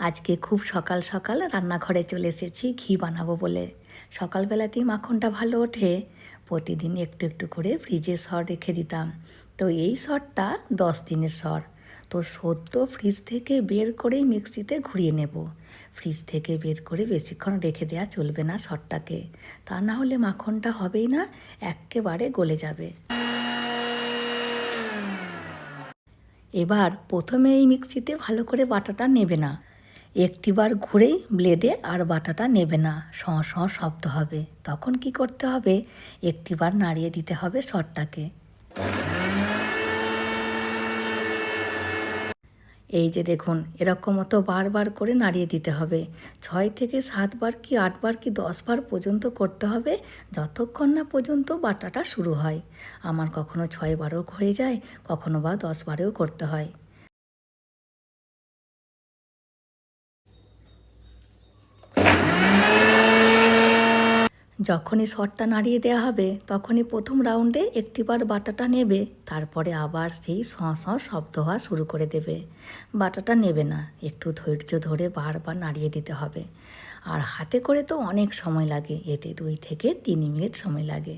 আজকে খুব সকাল সকাল রান্নাঘরে চলে এসেছি, ঘি বানাবো বলে। সকালবেলাতেই মাখনটা ভালো ওঠে, প্রতিদিন একটু একটু করে ফ্রিজে সর রেখে দিতাম। তো এই সরটা দশ দিনের সর। তো সদ্য ফ্রিজ থেকে বের করেই মিক্সিতে ঘুরিয়ে নেব। ফ্রিজ থেকে বের করে বেশিক্ষণ রেখে দেওয়া চলবে না সরটাকে। তা না হলে মাখনটা হবেই না একেবারে গলে যাবে। এবার প্রথমে এই মিক্সিতে ভালো করে বাটাটা নেবে না। একটিবার ঘুরেই ব্লেডে আর বাটাটা নেবে না। স শব্দ হবে। তখন কি করতে হবে? একটিবার নাড়িয়ে দিতে হবে সরটাকে এই যে দেখুন, এরকম মতো বারবার করে নাড়িয়ে দিতে হবে। ছয় থেকে সাতবার কি আটবার কি দশবার পর্যন্ত করতে হবে? যতক্ষণ না পর্যন্ত বাটাটা শুরু হয়। আমার কখনো ছয় বারও হয়ে যায়, কখনো বা দশ বারেও করতে হয়। যখনই শটটা নাড়িয়ে দেওয়া হবে, তখনই প্রথম রাউন্ডে একটিবার বাটাটা নেবে, তারপরে আবার সেই স স শব্দ হওয়া শুরু করে দেবে। বাটাটা নেবে না, একটু ধৈর্য ধরে বারবার নাড়িয়ে দিতে হবে। আর হাতে করে তো অনেক সময় লাগে, এতে দুই থেকে তিন মিনিট সময় লাগে।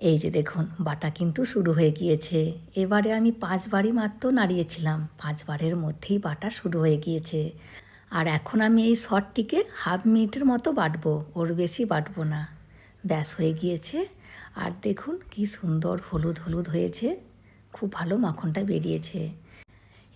এই যে দেখুন, বাটা কিন্তু শুরু হয়ে গিয়েছে। এবারে আমি পাঁচবারই মাত্র নাড়িয়েছিলাম। পাঁচবারের মধ্যেই বাটা শুরু হয়ে গিয়েছে। আর এখন আমি এই শটটিকে হাফ মিনিটের মতো বাটবো, ওর বেশি বাটবো না। ব্যাস, হয়ে গিয়েছে। আর দেখুন কি সুন্দর হলুদ হলুদ হয়েছে। খুব ভালো মাখনটা বেরিয়েছে।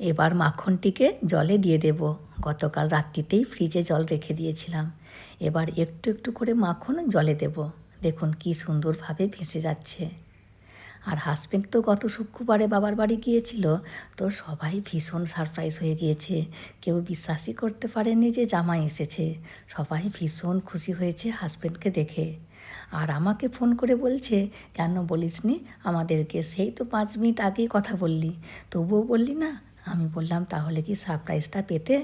এবার মাখনটিকে জলে দিয়ে দেব। গতকাল রাত্রিতেই ফ্রিজে জল রেখে দিয়েছিলাম। এবার একটু একটু করে মাখন জলে দেব। দেখুন কি সুন্দরভাবে ভেসে যাচ্ছে। আর হাজব্যান্ড তো গত শুক্রবারে বাবার বাড়ি গিয়েছিল, তো সবাই ভীষণ সারপ্রাইজ হয়ে গিয়েছে। কেউ বিশ্বাসই করতে পারেনি যে জামাই এসেছে। সবাই ভীষণ খুশি হয়েছে হাজব্যান্ডকে দেখে। আর আমাকে ফোন করে বলছে, কেন বলিসনি? আমাদেরকে সেই তো পাঁচ মিনিট আগেই কথা বললি। তবুও বললি না? আমি বললাম, তাহলে কি সারপ্রাইজটা পেতে?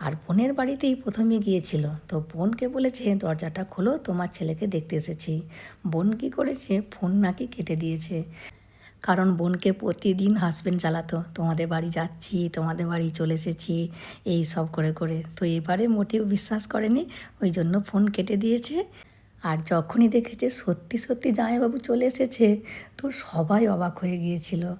আর বোনের বাড়িতেই প্রথমে গিয়েছিল। তো বোনকে বলেছে, দরজাটা খোলো, তোমার ছেলেকে দেখতে এসেছি। বোন কী করেছে? ফোন নাকি কেটে দিয়েছে। কারণ বোনকে প্রতিদিন হাজব্যান্ড চালাতো, তোমাদের বাড়ি যাচ্ছি, তোমাদের বাড়ি চলে এসেছি। এই সব করে করে। তো এবারে মোটেও বিশ্বাস করেনি, ওই জন্য ফোন কেটে দিয়েছে। আর যখনই দেখেছে সত্যি সত্যি জামাইবাবু চলে এসেছে, তো সবাই অবাক হয়ে গিয়েছিল।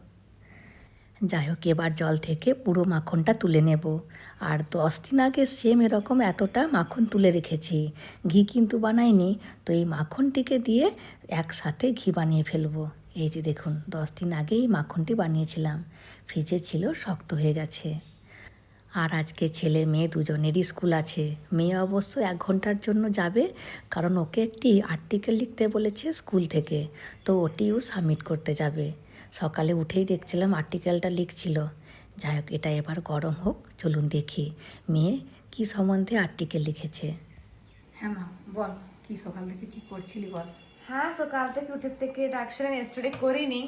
যাই হোক, এবার জল থেকে পুরো মাখনটা তুলে নেব। আর দশ দিন আগে সেম এরকম এতটা মাখন তুলে রেখেছি। ঘি কিন্তু বানাইনি, তো এই মাখনটিকে দিয়ে একসাথে ঘি বানিয়ে ফেলব। এই যে দেখুন, দশ দিন আগেই মাখনটি বানিয়েছিলাম। ফ্রিজে ছিল, শক্ত হয়ে গেছে। আর আজকে ছেলে মেয়ে দুজনেরই স্কুল আছে। মেয়ে অবশ্য এক ঘণ্টার জন্য যাবে কারণ ওকে একটি আর্টিকেল লিখতে বলেছে স্কুল থেকে। তো ওটিও সাবমিট করতে যাবে। সকালে উঠেই দেখছিলাম আর্টিকেলটা লিখছিল। যাই হোক এটা এবার গরম হোক চলুন দেখি মেয়ে কি সম্বন্ধে আর্টিকেল লিখেছে। হ্যাঁ মা বল কি সকাল থেকে কি করছিলি বল? হ্যাঁ সকাল থেকে উঠে থেকে আমি এস্টারডে করিনি।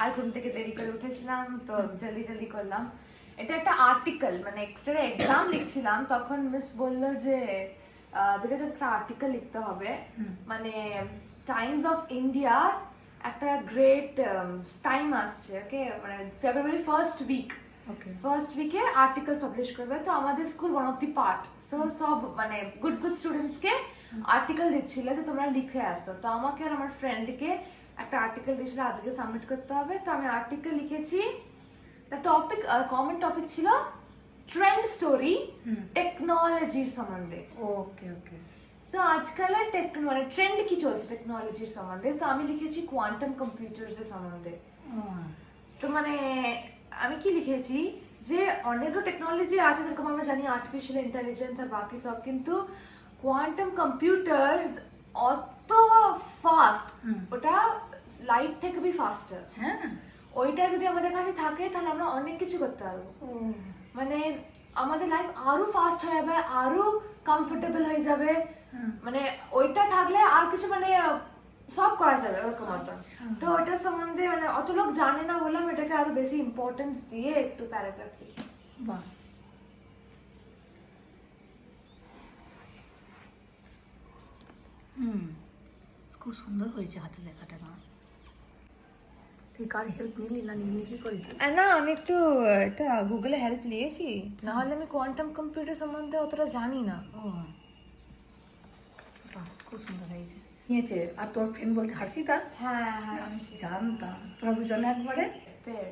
আর ঘুম থেকে দেরি করে উঠেছিলাম তো জলদি জলদি করলাম। এটা একটা আর্টিকেল মানে এক্সট্রা এক্সাম লিখছিলাম তখন মিস বলল যে তোকে একটা আর্টিকেল লিখতে হবে। মানে টাইমস অফ ইন্ডিয়া একটা গ্রেট টাইম আসছে ওকে মানে ফেব্রুয়ারি ফার্স্ট উইক ফার্স্ট উইকে আর্টিকেল পাবলিশ করবে। তো আমাদের school one of the part so সব মানে গুড গুড স্টুডেন্টসকে আর্টিকেল দিচ্ছিল যে তোমরা লিখে আসো। তো আমাকে আর আমার ফ্রেন্ডকে একটা আর্টিকেল দিয়েছিল আজকে সাবমিট করতে হবে। তো আমি আর্টিকেল লিখেছি টপিক কমন টপিক ছিল ট্রেন্ড স্টোরি টেকনোলজির সম্বন্ধে ওকে ওকে সো আজকালের টেক মানে ট্রেন্ড কি চলছে টেকনোলজির সম্বন্ধে তো আমি লিখেছি কোয়ান্টাম কম্পিউটার্স এর সম্বন্ধে তো মানে আমি কি লিখেছি যে অনেকগুলো টেকনোলজি আছে যেরকম আমরা জানি আর্টিফিশিয়াল ইন্টেলিজেন্স আর বাকি সব কিন্তু কোয়ান্টাম কম্পিউটার্স অত ফাস্ট ওটা লাইট থেকে বি ফাস্টার হ্যাঁ ওইটা যদি আমাদের কাছে থাকে তাহলে আমরা অনেক কিছু করতে পারব। মানে আমাদের লাইফ আরও ফাস্ট হয়ে যাবে আরও কমফোর্টেবল হয়ে যাবে। মানে ওইটা থাকলে আর কিছু মানে সব করা যাবে ওরকম আচ্ছা। তো ওইটার সম্বন্ধে মানে অত লোক জানে না বললাম এটাকে আরও বেশি ইম্পর্টেন্স দিয়ে একটু প্যারাগ্রাফ লিখি। বাহ। হুম। খুব সুন্দর হয়েছে হাতে লেখাটা না? তুই কার হেল্প নিলি না নিজে নিজে করেছিস? না আমি একটু এটা গুগলে হেল্প নিয়েছি। নাহলে আমি কোয়ান্টাম কম্পিউটার সম্বন্ধে অতটা জানি না। ও বাহ খুব সুন্দর হয়েছে। নিয়েছে। আর তোর ফ্রেন্ড বলতে হার্ষিতা? হ্যাঁ হ্যাঁ জানতাম। তোরা দুজনে একবারে? পের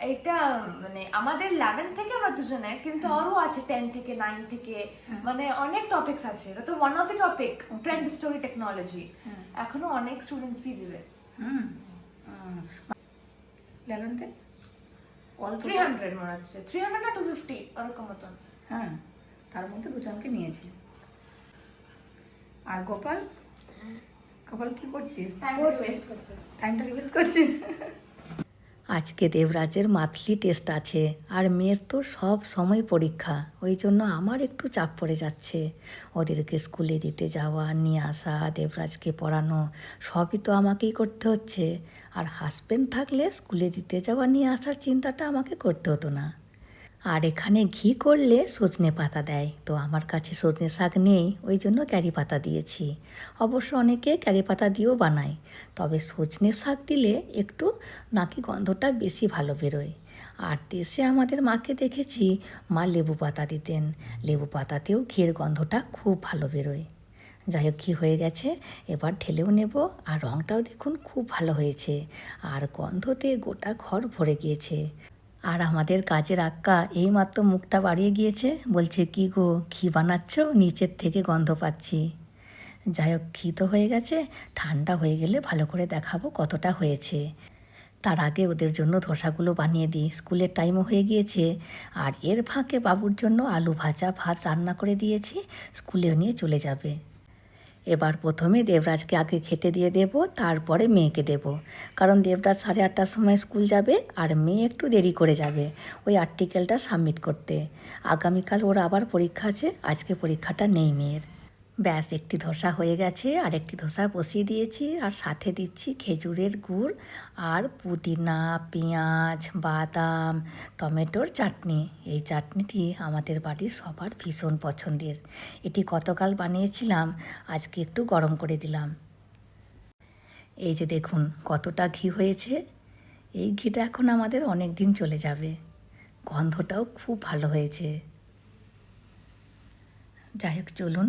এইটা মানে আমাদের ইলেভেন থেকে আমরা দুজনে কিন্তু আরও আছে টেন থেকে নাইন থেকে। মানে অনেক টপিকস আছে। এটা তো one of the topic trend story technology এখনও অনেক স্টুডেন্টস ফি দিবে। হুম। ইলেভেন্থে অল থ্রি হান্ড্রেড মনে হচ্ছে থ্রি হান্ড্রেড না টু ফিফটি ওরকম মতন। হ্যাঁ তার মধ্যে দুজনকে নিয়েছে। আর গোপাল? গোপাল কি করছিস? টাইমটা ওয়েস্ট করছে। টাইমটা ওয়েস্ট করছিস আজকে দেবরাজের মাথলি টেস্ট আছে আর মেয়ের তো সব সময় পরীক্ষা, ওই জন্য আমার একটু চাপ পড়ে যাচ্ছে। ওদেরকে স্কুলে দিতে যাওয়া, নিয়ে আসা, দেবরাজকে পড়ানো, সবই তো আমাকেই করতে হচ্ছে। আর হাজব্যান্ড থাকলে স্কুলে দিতে যাওয়া, নিয়ে আসার চিন্তাটা আমাকে করতে হতো না। আর এখানে ঘি করলে সজনে পাতা দেয়। তো আমার কাছে সজনে শাক নেই, ওই জন্য ক্যারি পাতা দিয়েছি। অবশ্য অনেকে ক্যারি পাতা দিয়েও বানায়। তবে সজনে শাক দিলে একটু নাকি গন্ধটা বেশি ভালো বেরোয়। আর দেশে আমাদের মাকে দেখেছি, মা লেবু পাতা দিতেন। লেবু পাতাতেও ঘিয়ের গন্ধটা খুব ভালো বেরোয়। যাই হোক, ঘি হয়ে গেছে, এবার ঢেলেও নেব। আর রঙটাও দেখুন, খুব ভালো হয়েছে। আর গন্ধতে গোটা ঘর ভরে গিয়েছে। আর আমাদের কাজের আক্কা এইমাত্র মুখটা বাড়িয়ে গিয়েছে। বলছে, কি গো, ঘি বানাচ্ছ? নিচের থেকে গন্ধ পাচ্ছি। যাই হোক ঘি তো হয়ে গেছে। ঠান্ডা হয়ে গেলে ভালো করে দেখাবো কতটা হয়েছে। তার আগে ওদের জন্য ধোসাগুলো বানিয়ে দিই। স্কুলের টাইমও হয়ে গিয়েছে। আর এর ফাঁকে বাবুর জন্য আলু ভাজা ভাত রান্না করে দিয়েছি। স্কুলেও নিয়ে চলে যাবে। এবার প্রথমে দেবরাজকে আগে খেতে দিয়ে দেব, তারপরে মেয়েকে দেব। কারণ দেবরাজ সাড়ে আটটার সময় স্কুল যাবে আর মেয়ে একটু দেরি করে যাবে ওই আর্টিকেলটা সাবমিট করতে। আগামীকাল ওর আবার পরীক্ষা আছে, আজকে পরীক্ষাটা নেই মেয়ের। ব্যাস, একটি ধোসা হয়ে গেছে আর একটি ধোসা বসিয়ে দিয়েছি, আর সাথে দিচ্ছি খেজুরের গুড় আর পুদিনা, পেঁয়াজ, বাদাম, টমেটোর চাটনি। এই চাটনিটি আমাদের বাড়ির সবার ভীষণ পছন্দের। এটি গতকাল বানিয়েছিলাম, আজকে একটু গরম করে দিলাম। এই যে দেখুন, কতটা ঘি হয়েছে। এই ঘিটা এখন আমাদের অনেক দিন চলে যাবে। গন্ধটাও খুব ভালো হয়েছে। যাই হোক, চলুন